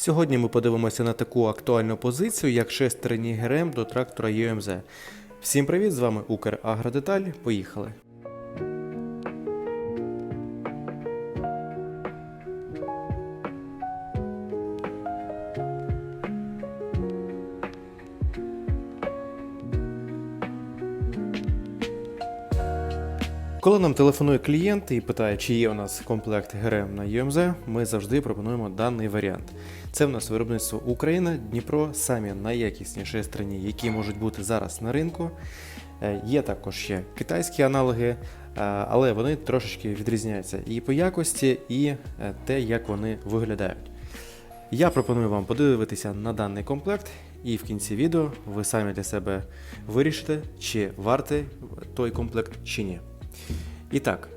Сьогодні ми подивимося на таку актуальну позицію, як шестерні ГРМ до трактора ЮМЗ. Всім привіт! З вами Украгродеталь. Поїхали! Коли нам телефонує клієнт і питає, чи є у нас комплект ГРМ на UMZ, ми завжди пропонуємо даний варіант. Це в нас виробництво Україна, Дніпро, самі найякісніші шестерні, які можуть бути зараз на ринку. Е, Є також ще китайські аналоги, е, але вони трошечки відрізняються і по якості, і е, те, як вони виглядають. Я пропоную вам подивитися на даний комплект, і в кінці відео ви самі для себе вирішите, чи вартий той комплект чи ні. І так,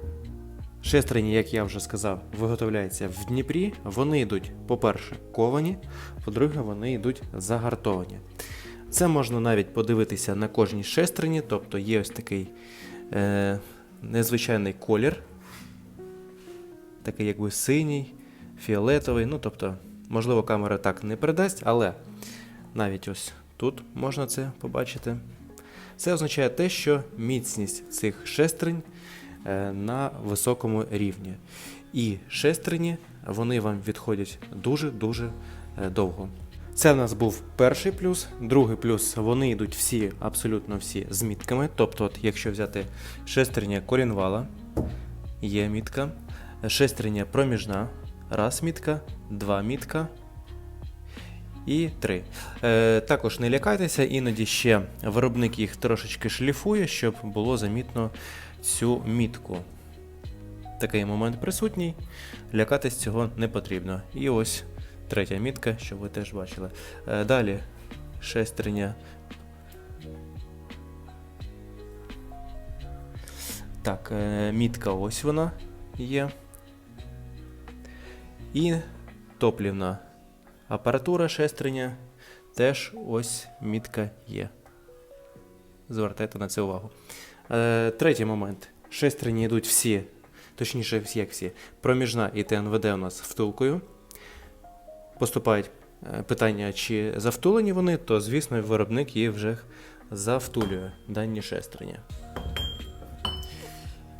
шестерні, як я вже сказав, виготовляються в Дніпрі. Вони йдуть, по-перше, ковані, по-друге, вони йдуть загартовані. Це можна навіть подивитися на кожній шестерні, тобто є ось такий е, незвичайний колір, такий якби синій, фіолетовий. Ну, тобто, можливо, камера так не передасть, але навіть ось тут можна це побачити. Це означає те, що міцність цих шестерень е, на високому рівні. І шестерні вони вам відходять дуже-дуже е, довго. Це в нас був перший плюс. Другий плюс вони йдуть всі, абсолютно всі з мітками. Тобто, от, якщо взяти шестерня корінвала, є мітка, шестерня проміжна, раз мітка, два мітка, і 3. Е, також не лякайтеся, іноді ще виробник їх трошечки шліфує, щоб було замітно цю мітку. Такий момент присутній, лякатись цього не потрібно. І ось третя мітка, щоб ви теж бачили. Е, далі шестерня. Так, е, мітка ось вона є. І топлівна Апаратура шестерня теж ось мітка є. Звертайте на це увагу. Е, третій момент. Шестерні йдуть всі, точніше, всі як всі. Проміжна і ТНВД у нас втулкою. Поступають е, питання, чи завтулені вони, то, звісно, виробник їх вже завтулює дані шестерні.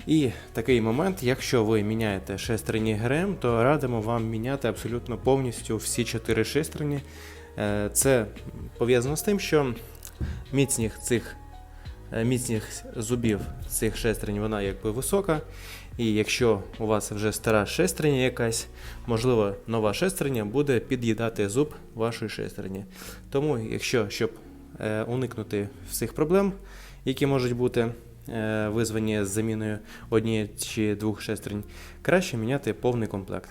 І такий момент, якщо ви міняєте шестерні ГРМ, то радимо вам міняти абсолютно повністю всі чотири шестерні. Е, Це пов'язано з тим, що міцність цих міцність зубів цих шестерень вона якби висока. І якщо у вас вже стара шестерня якась, можливо, нова шестерня буде під'їдати зуб вашої шестерні. Тому, якщо щоб е, уникнути всіх проблем, які можуть бути е, визвані з заміною однієї чи двох шестерень, краще міняти повний комплект.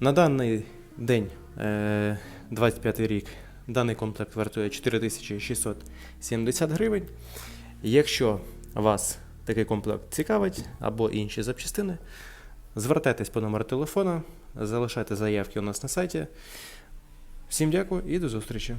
На даний день, е, 25 рік, даний комплект вартує 4670 гривень. Якщо вас такий комплект цікавить або інші запчастини, звертайтесь по номеру телефона, залишайте заявки у нас на сайті. Всім дякую і до зустрічі!